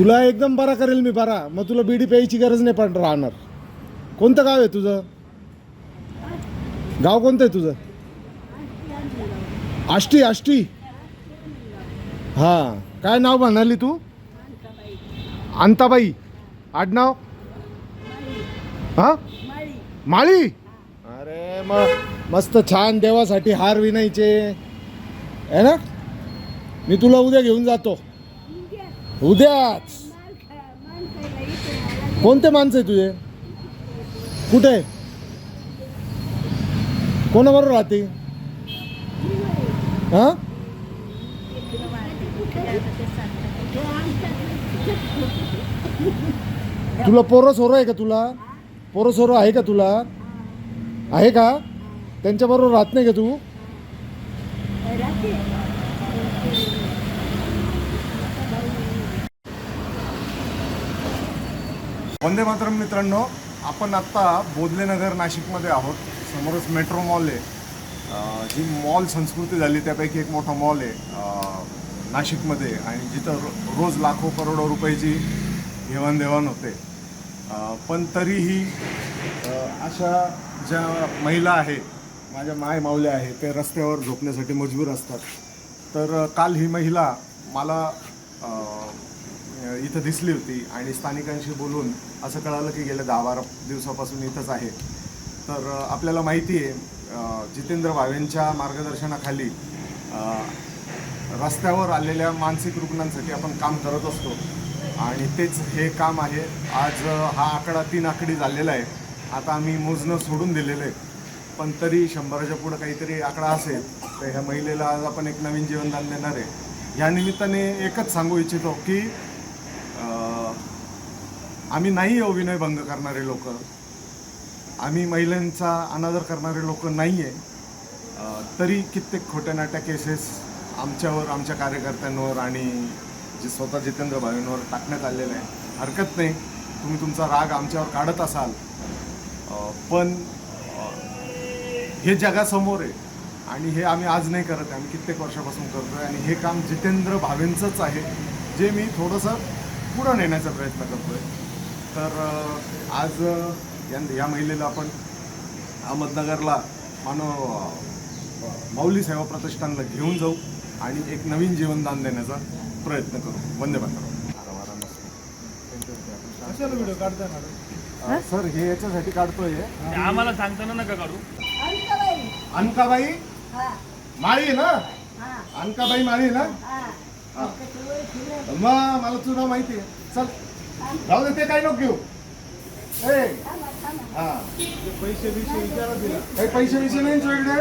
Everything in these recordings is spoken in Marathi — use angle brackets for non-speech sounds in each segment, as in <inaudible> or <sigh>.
तुला एकदम बरा करेल मी बरा. मग तुला बीडी प्यायची गरज नाही पण राहणार. कोणतं गाव आहे तुझं? गाव कोणतं आहे तुझं? आष्टी आष्टी. हां. काय नाव म्हणाली तू? अंताबाई. आडनाव? हां? माळी. अरे मग मस्त छान देवासाठी हार विणायचे आहे ना? मी तुला उद्या घेऊन जातो. उद्याच. कोणते माणसं आहे तुझे? कुठे? कोणाबरोबर राहते? हां? तुला पोरं सोरं आहे का तुला? पोरं सोरं आहे का तुला? आहे का? त्यांच्याबरोबर राहत नाही का तू? वंदे मातरम मित्रांनो आपण आत्ता बोधलेनगर नाशिकमध्ये आहोत. समोरच मेट्रो मॉल आहे. जी मॉल संस्कृती झाली त्यापैकी एक मोठा मॉल आहे नाशिकमध्ये. आणि जिथं रो- रोज लाखो करोडो रुपयाची घेवाणदेवाण होते. पण तरीही अशा ज्या महिला आहे माझ्या माय माऊल्या आहे ते रस्त्यावर झोपण्यासाठी मजबूर असतात. तर काल ही महिला मला इथं दिसली होती आणि स्थानिकांशी बोलून असं कळालं की गेल्या दहा बारा दिवसापासून इथंच आहे. तर आपल्याला माहिती आहे जितेंद्र भावेंच्या मार्गदर्शनाखाली रस्त्यावर आलेल्या मानसिक रुग्णांसाठी आपण काम करत असतो. आणि तेच हे काम आहे. आज हा आकडा तीन आकडी झालेला आहे. आता आम्ही मोजणं सोडून दिलेलं आहे. पण तरी शंभराच्या पुढं काहीतरी आकडा असेल तर ह्या महिलेला आज आपण एक नवीन जीवनदान देणार आहे. या निमित्ताने एकच सांगू इच्छितो की आम्ही नाही हो आहे विनयभंग करणारे लोक. आम्ही महिलांचा अनादर करणारे लोक नाही आहे तरी कित्येक खोट्या नाट्या केसेस आमच्यावर आमच्या कार्यकर्त्यांवर आणि जे स्वतः जितेंद्र भावेंवर टाकण्यात आलेलं आहे हरकत नाही. तुम्ही तुमचा राग आमच्यावर काढत असाल. पण हे जगासमोर आहे आणि हे आम्ही आज नाही करत आहे. आम्ही कित्येक वर्षापासून करतो आहे आणि हे काम जितेंद्र भावेंचंच आहे. जे मी थोडंसं पुढं नेण्याचा प्रयत्न करतो आहे तर आज या या महिलेला आपण अहमदनगरला मानव माऊली सेवा प्रतिष्ठानला घेऊन जाऊ आणि एक नवीन जीवनदान देण्याचा प्रयत्न करू. वंदे मातरम. व्हिडिओ काढताय अ, सर हे याच्यासाठी काढतोय. आम्हाला सांगताना नका काढू. अनकाबाई माळी ना? अनकाबाई माळी ना? मग मला तुझं नाव माहिती आहे. चल. जाऊ दे ते काही नको घेऊ? ए! हा. पैसे विषय विचारा दिला काही पैसे विषय नाही तुझ्याकडे?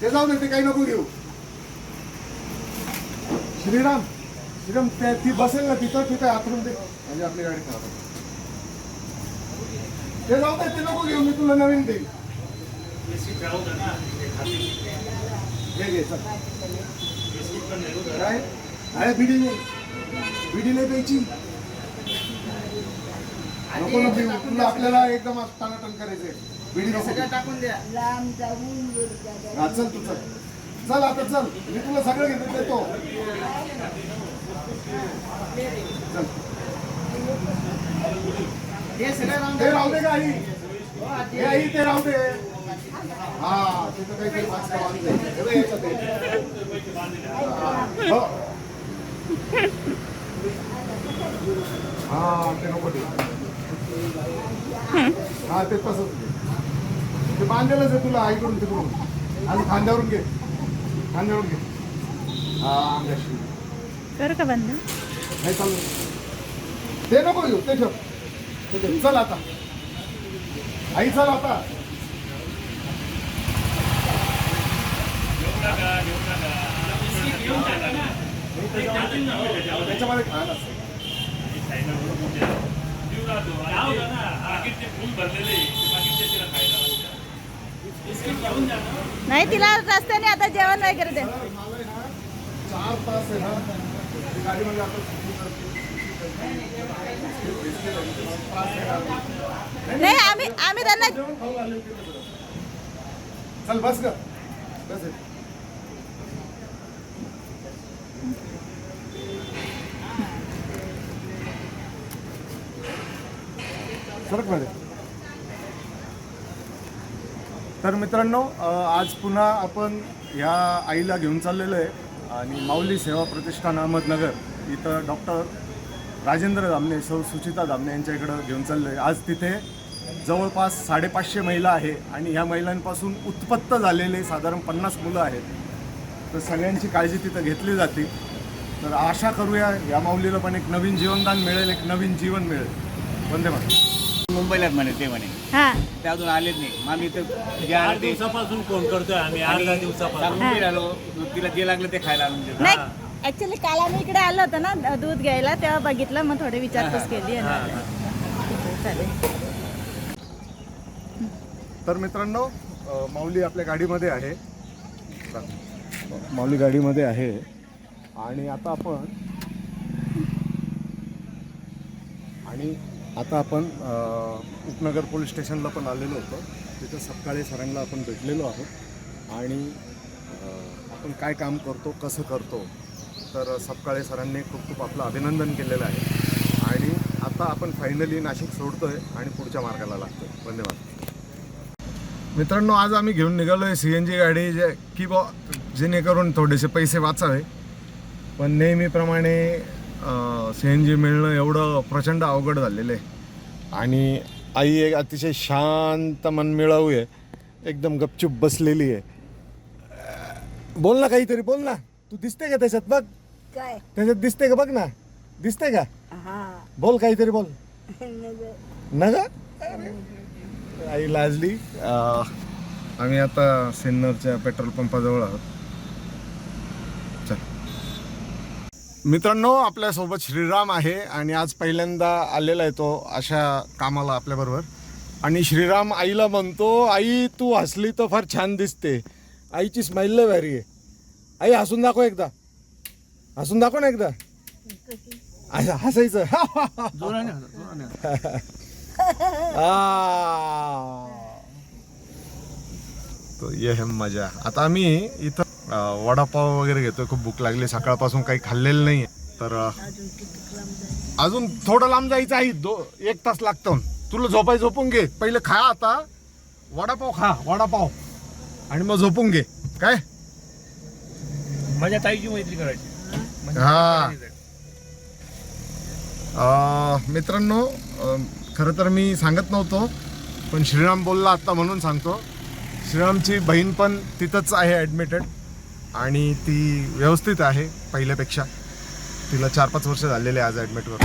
ते जाऊ दे ते काही नको घेऊ. श्रीराम श्रीराम ते ती बसेल ना तिथं तिथं आतरून दे म्हणजे आपली गाडी खराब होते. ते जाऊ दे ते नको घेऊ मी तुला नवीन देईन घे घे चल काय अरे बिडी नाही बिडी नाही प्यायची नको ना तुला आपल्याला एकदम असं टानाटन करायचंय बिडी नको. टाकून द्या लांब जाऊन हा, चल तू चल चल आता चल मी तुला सगळं घेतो देतो चल हे सगळं राहू दे का आई हे आई ते राहू दे हा तिथं काहीतरी याच्यात आहे. हो. हा ते नको ते हा ते तसंच ते बांधलेलंच आहे तुला आईकडून तिकडून आणि खांद्यावरून घे खांद्यावरून घे हा अंगाशी कर का बंद नाही चालू ते नको घेऊ ते ठेव ते ठेव. चल आता आई चल आता त्याच्यामध्ये खायला नाही तिला रस्त्याने आता जेवण वगैरे दे. चार तास आहे ना गाडीमध्ये आपण नाही आम्ही आम्ही त्यांना चल बस ग. बस सरक मॅडम तर मित्रांनो आज पुन्हा आपण या आईला घेऊन चाललेलो आहे आणि माऊली सेवा प्रतिष्ठान अहमदनगर. इथं डॉक्टर राजेंद्र दामणे सौ सुचिता दामणे यांच्या इकडं घेऊन चाललो आहे आज तिथे जवळपास साडेपाचशे महिला आहे आणि ह्या महिलांपासून उत्पत्त झालेले साधारण पन्नास मुलं आहेत. तर सगळ्यांची काळजी तिथं घेतली जाते. तर आशा करूया या माऊलीला पण एक नवीन जीवनदान मिळेल एक नवीन जीवन मिळेल. वंदे मातरम. मुंबईलाच म्हणे ते म्हणे. हा. ते अजून आलेच नाही. मग आम्ही तर जे आठ आले ते. दिवसापासून फोन करतोय आम्ही आठ दहा दिवसापासून. मुंबईला तिला जे लागलं ते खायला आणून दिलं नाही ऍक्च्युली काल आम्ही इकडे आलो होतो ना दूध घ्यायला तेव्हा बघितलं मग थोडी विचारपूस केली आणि आलो. ठीक आहे, चालेल. तर मित्रांनो अ, माऊली आपल्या गाडीमध्ये आहे. माऊली गाडीमध्ये आहे. आणि आता आपण आणि आता आपण उपनगर पोलीस स्टेशनला पण आलेलो होतो. तिथं सकाळी सरांना आपण भेटलेलो आहोत. आणि आपण काय काम करतो कसं करतो तर सपकाळे सरांनी खूप खूप आपलं अभिनंदन केलेलं आहे. आणि आता आपण फायनली नाशिक सोडतोय आणि पुढच्या मार्गाला लागतोय. धन्यवाद. मित्रांनो आज आम्ही घेऊन निघालो आहे सी एन जी गाडी जे की बॉ जेणेकरून थोडेसे पैसे वाचावे. पण नेहमीप्रमाणे सी एन जी मिळणं एवढं प्रचंड अवघड झालेलं आहे. आणि आई एक अतिशय शांत मन मिळावू आहे. एकदम गपचूप बसलेली आहे. बोल ना काहीतरी बोल ना. तू दिसते का त्याच्यात? बघ. काय? त्याच्यात दिसते का? बघ ना. दिसते का? हा. बोल काहीतरी बोल. ना ग आई लाजली. आम्ही आता सिन्नरच्या पेट्रोल पंपाजवळ आहोत. मित्रांनो आपल्यासोबत श्रीराम आहे आणि आज पहिल्यांदा आलेला आहे तो अशा कामाला आपल्याबरोबर आणि श्रीराम आईला म्हणतो आई तू हसली तर फार छान दिसते. आईची स्माईल लय भारी आहे. आई हसून दाखव एकदा. हसून दाखव ना एकदा. असं हसायचं. <laughs> <laughs> तो ये है मजा. आता आम्ही इथं वडापाव वगैरे घेतोय. खूप भूक लागली. सकाळपासून काही खाल्लेलं नाही तर अजून थोडं लांब जायचं आहे. दो एक तास लागतो. तुला झोपाय झोपून घे. पहिले खा आता. वडापाव खा. वडापाव. आणि मग झोपून घे. काय? माझ्या ताईची मैत्री करायची. म्हणजे हा. मित्रांनो खरं तर मी सांगत नव्हतो पण श्रीराम बोलला आत्ता म्हणून सांगतो. श्रीरामची बहीण पण तिथंच आहे ॲडमिटेड आणि ती व्यवस्थित आहे पहिल्यापेक्षा. तिला चार पाच वर्ष झालेले आज ॲडमिटवर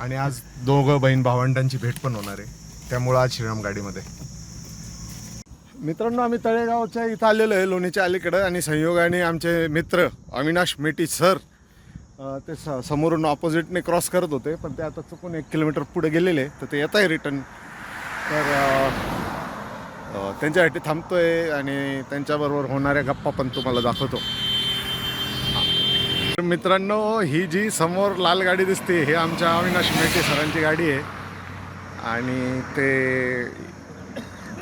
आणि आज दोघं बहीण भावंडांची भेट पण होणार आहे. त्यामुळं आज श्रीराम गाडीमध्ये. मित्रांनो आम्ही तळेगावच्या इथं आलेलो आहे लोणीच्या अलीकडं. आणि संयोगाने आमचे मित्र अविनाश मेटी सर ते स समोरून ऑपोजिटने क्रॉस करत होते. पण ते आता चुकून एक किलोमीटर पुढे गेलेले तर ते येत आहे रिटर्न तर त्यांच्यासाठी थांबतो त्यांच्यासाठी थांबतोय आणि त्यांच्याबरोबर होणाऱ्या गप्पा पण तुम्हाला दाखवतो. तर मित्रांनो ही जी समोर लाल गाडी दिसते हे आमच्या अविनाश मेटे सरांची गाडी आहे. आणि ते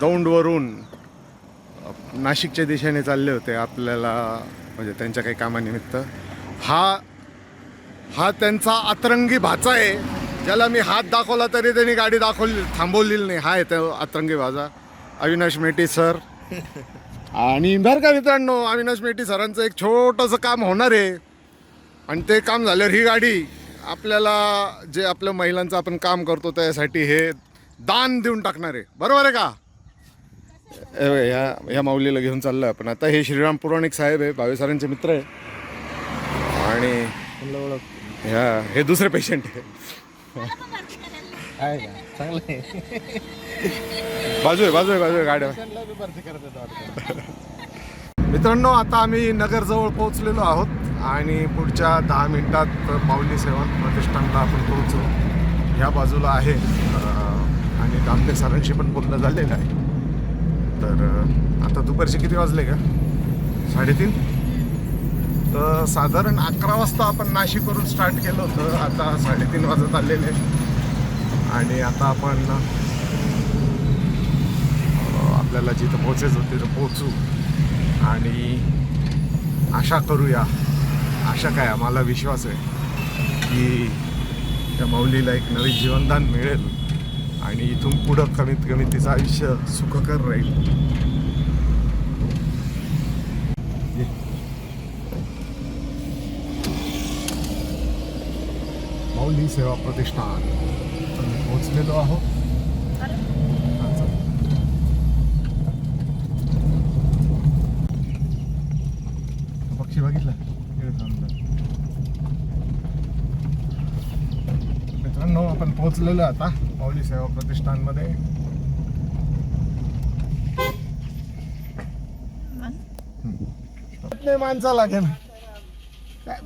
दौंडवरून नाशिकच्या दिशेने चालले होते आपल्याला म्हणजे त्यांच्या काही कामानिमित्त. हा हा त्यांचा अतरंगी भाचा आहे. ज्याला मी हात दाखवला तरी त्यांनी गाडी दाखवली थांबवलेली नाही. हा आहे त्या अतरंगी भाचा. अविनाश मेटी सर. आणि बरं का मित्रांनो अविनाश मेटी सरांचं एक छोटंसं काम होणार आहे. आणि ते काम झाल्यावर ही गाडी आपल्याला जे आपल्या महिलांचं आपण काम करतो त्यासाठी हे दान देऊन टाकणार आहे. बरोबर आहे का? ह्या ह्या माऊलीला घेऊन चाललो आपण. आता हे श्रीराम पुराणिक साहेब आहे भावे सरांचे मित्र आहे. आणि ह्या हे दुसरे पेशंट आहे. बाजू आहे बाजू आहे. बाजू आहे गाड्या. मित्रांनो आता आम्ही नगरजवळ पोहोचलेलो आहोत आणि पुढच्या दहा मिनिटात माऊली सेवा प्रतिष्ठानला आपण पोहोचू. ह्या बाजूला आहे. आणि दामटे सरांशी पण बोलणं झालेलं आहे. तर आता दुपारचे किती वाजले का? साडेतीन? तर साधारण अकरा वाजता आपण नाशिकवरून स्टार्ट केलं होतं. आता साडेतीन वाजत आलेले आणि आता आपण आपल्याला जिथं पोहोचायचं होतं तिथं पोचू आणि आशा करूया आशा काय आम्हाला विश्वास आहे की त्या माऊलीला एक नवीन जीवनदान मिळेल आणि इथून पुढं कमीत कमी तिचं आयुष्य सुखकर राहील. ये. माऊली सेवा प्रतिष्ठान. आम्ही पोहोचलेलो आहोत. पक्षी बघितला. मित्रांनो आपण पोहोचलेलो आता माऊली सेवा प्रतिष्ठानमध्ये. माणसाला लागेल.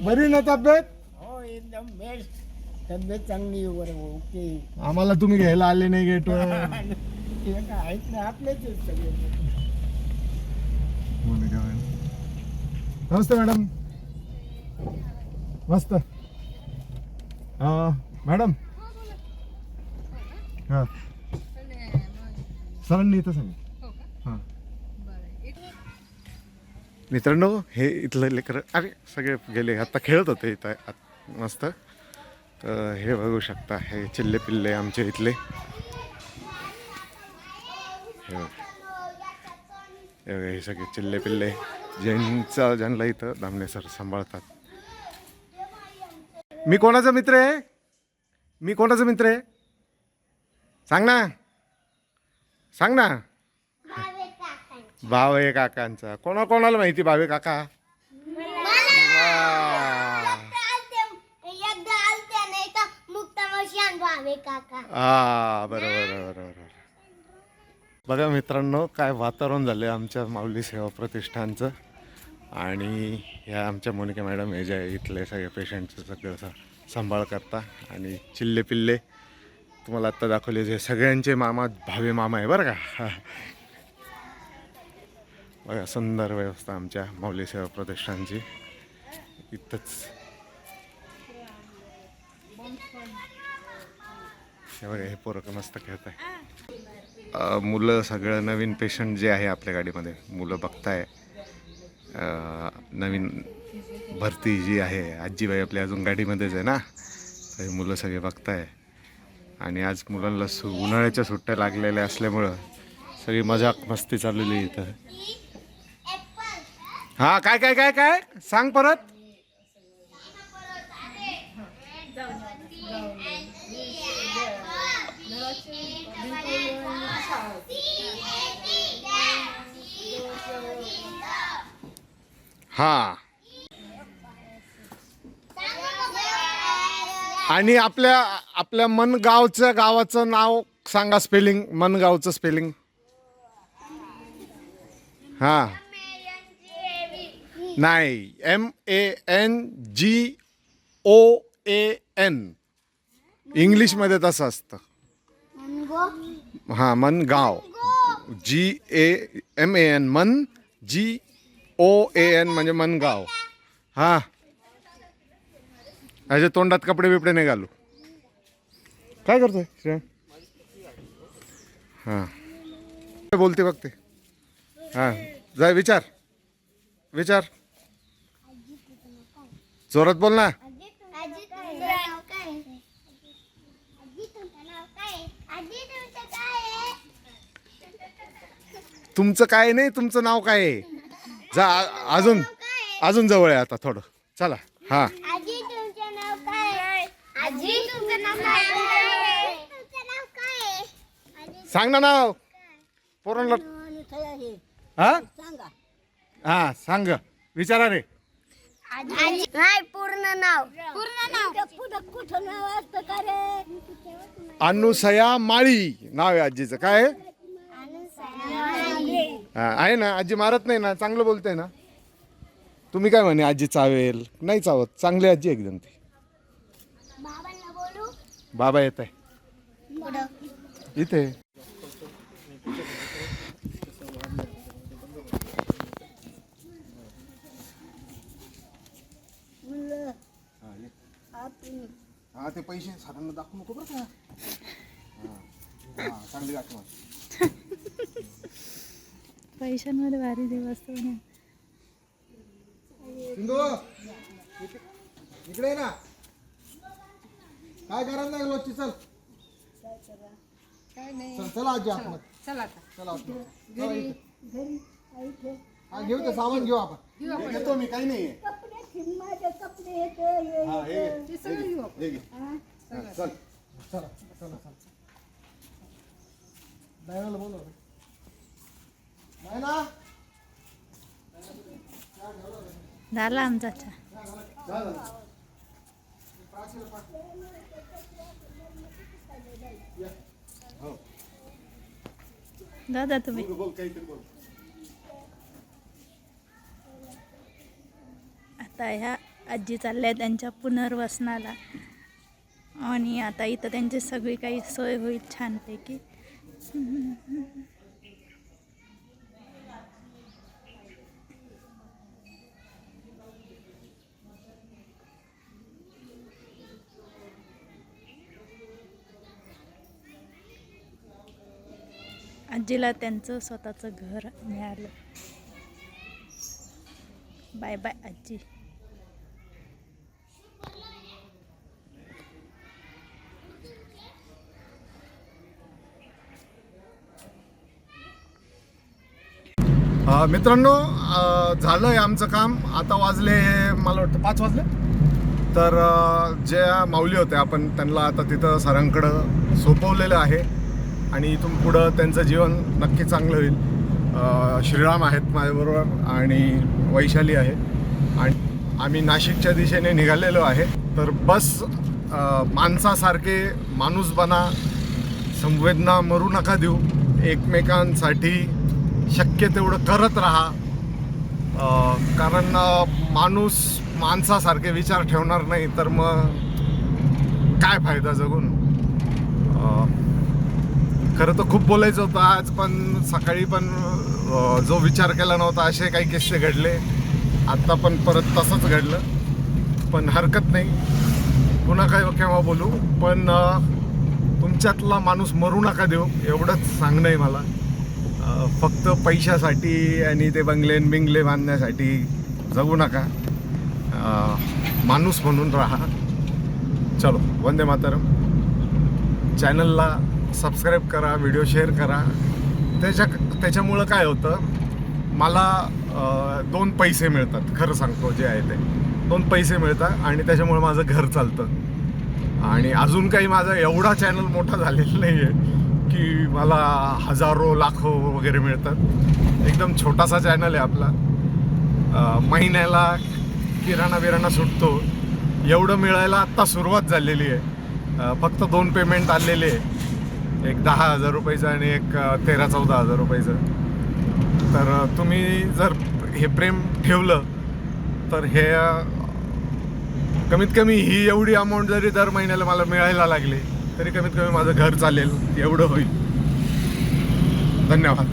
बरी ना तब्येत? हो एकदम बेस्ट तब्येत चांगली आहे बरं ओके. आम्हाला तुम्ही घ्यायला आले नाही गेटवर ते <laughs> काय आहेत ना आपलेच आहेत सगळे. नमस्ते मॅडम. मस्त. अं, मॅडम. हां. सरांनी इथं सांग. हां. मित्रांनो हे इथलं लेकर अरे सगळे गेले. आता खेळत होते इथं. आत- मस्त. हे बघू शकता हे चिल्ले पिल्ले आमचे इथले. हे हे सगळे चिल्ले पिल्ले ज्यांचा ज्यांना इथं दामणे सर सांभाळतात. मी कोणाचा मित्र आहे? मी कोणाचा मित्र आहे? सांग ना. सांग ना. भावे काकांचा. कोणा कोणाला माहिती भावे काका? हा बरोबर बरोबर बघा मित्रांनो काय वातावरण झालं आमच्या माऊली सेवा प्रतिष्ठानचं आणि ह्या आमच्या मोनिका मॅडम हे जे आहे, इथले सगळे पेशंटचं सगळं सांभाळ करता आणि चिल्ले पिल्ले तुम्हाला आत्ता दाखवले जे सगळ्यांचे मामा भावे मामा आहे बरं का? बघा सुंदर व्यवस्था आमच्या माऊली सेवा प्रतिष्ठानची. इथंच हे बघा हे पोरं मस्त खेळत आहे मुलं सगळं नवीन पेशंट जे आहे आपल्या गाडीमध्ये मुलं बघताय. नवीन भरती जी आहे आजीबाई आपल्या अजून गाडीमध्येच आहे ना? तर हे मुलं सगळे बघताय. आणि आज मुलांना सु उन्हाळ्याच्या सुट्ट्या लागलेल्या असल्यामुळं सगळी मजाक मस्ती चाललेली आहे इथं. हा काय काय काय काय? सांग परत. हा. आणि आपल्या आपल्या मनगावचं गावाचं नाव सांगा स्पेलिंग मनगावचं स्पेलिंग हा. नाही M A N G O A N इंग्लिशमध्ये तसं असतं. हां Mangaon. G A M A N मन जी ओ ए एन म्हणजे मनगाव. हां. माझ्या तोंडात कपडे बिपडे नाही घालू. काय करतोय श्रेया? हां. काय बोलते बघते हां. जाय विचार. विचार. जोरात बोल ना. तुमचं काय नाही तुमचं नाव काय आहे? जा अजून अजून जवळ आहे आता थोडं. चला हां. आजी तुमचं नाव काय आजी तुमचं नाव काय तुमचं नाव काय सांग ना नाव. पोरांना हा? सांगा हा सांग. विचारा रे. आजी. नाही पूर्ण नाव. पूर्ण नाव. कुठं नाव असतं का रे अनुसया माळी नाव आहे आजीचं. काय आहे? हा, आहे ना आजी मारत नाही ना चांगलं बोलते ना. तुम्ही काय म्हणे आजी चावेल? नाही चावत चांगली आजी एकदम ती. बाबांना बोलू? बाबा येत आहे. इथे. हा ते पैसे सरांना दाखवू नको बरं का. चांगली दाखवा. <laughs> पैशांमध्ये भारी दिवस तो ना. सिंधू इक- इकडे ना. काय करायला नाही लोची चल? चल चला आजी आपण चला चला. हा घेऊ ते सामान घेऊ आपण. येतो मी काही नाही माझे कपडे चल. चला. चला चला बोलव. डायना झाला आमचा चहा. दादा तुम्ही. आता ह्या आजी चालल्या त्यांच्या पुनर्वसनाला. आणि आता इथं त्यांची सगळी काही सोय होईल छानपैकी. आजीला त्यांचं स्वतःचं घर मिळालं. बाय बाय आजी. मित्रांनो झालं आहे आमचं काम. आता वाजले मला वाटतं पाच वाजले. तर ज्या माऊली होत्या आपण त्यांना आता तिथं सरांकडं सोपवलेलं आहे. आणि इथून पुढं त्यांचं जीवन नक्की चांगलं होईल. श्रीराम आहेत माझ्याबरोबर आणि वैशाली आहे. आणि आम्ही नाशिकच्या दिशेने निघालेलो आहे. तर बस माणसासारखे माणूस बना संवेदना मरू नका देऊ. एकमेकांसाठी शक्य तेवढं करत राहा. कारण माणूस माणसासारखे विचार ठेवणार नाही तर मग काय फायदा जगून? खरं तर खूप बोलायचं होतं आज पण सकाळी पण जो विचार केला नव्हता असे काही किस्से घडले. आत्ता पण परत तसंच घडलं. पण हरकत नाही. पुन्हा काय केव्हा बोलू? पण तुमच्यातला माणूस मरू नका देऊ एवढंच सांगणं आहे मला. फक्त पैशासाठी आणि ते बंगले बिंगले बांधण्यासाठी जगू नका. माणूस म्हणून राहा. चलो वंदे मातरम. चॅनलला सबस्क्राईब करा व्हिडिओ शेअर करा. त्याच्या त्याच्यामुळं काय होतं मला दोन पैसे मिळतात खरं सांगतो जे आहे ते. दोन पैसे मिळतात आणि त्याच्यामुळे माझं घर चालतं. आणि अजून काही माझा एवढा चॅनल मोठा झालेला नाही आहे की मला हजारो लाखो वगैरे मिळतात. एकदम छोटासा चॅनल आहे आपला. महिन्याला किराणा बिराणा सुटतो. एवढं मिळायला आत्ता सुरुवात झालेली आहे. फक्त दोन पेमेंट आलेले आहे. एक दहा हजार रुपयाचं आणि एक तेरा चौदा हजार रुपयाचं. तर तुम्ही जर हे प्रेम ठेवलं तर हे कमीत कमी ही एवढी अमाऊंट जरी दर महिन्याला मला मिळायला लागली तरी कमीत कमी माझं घर चालेल एवढं होईल. धन्यवाद.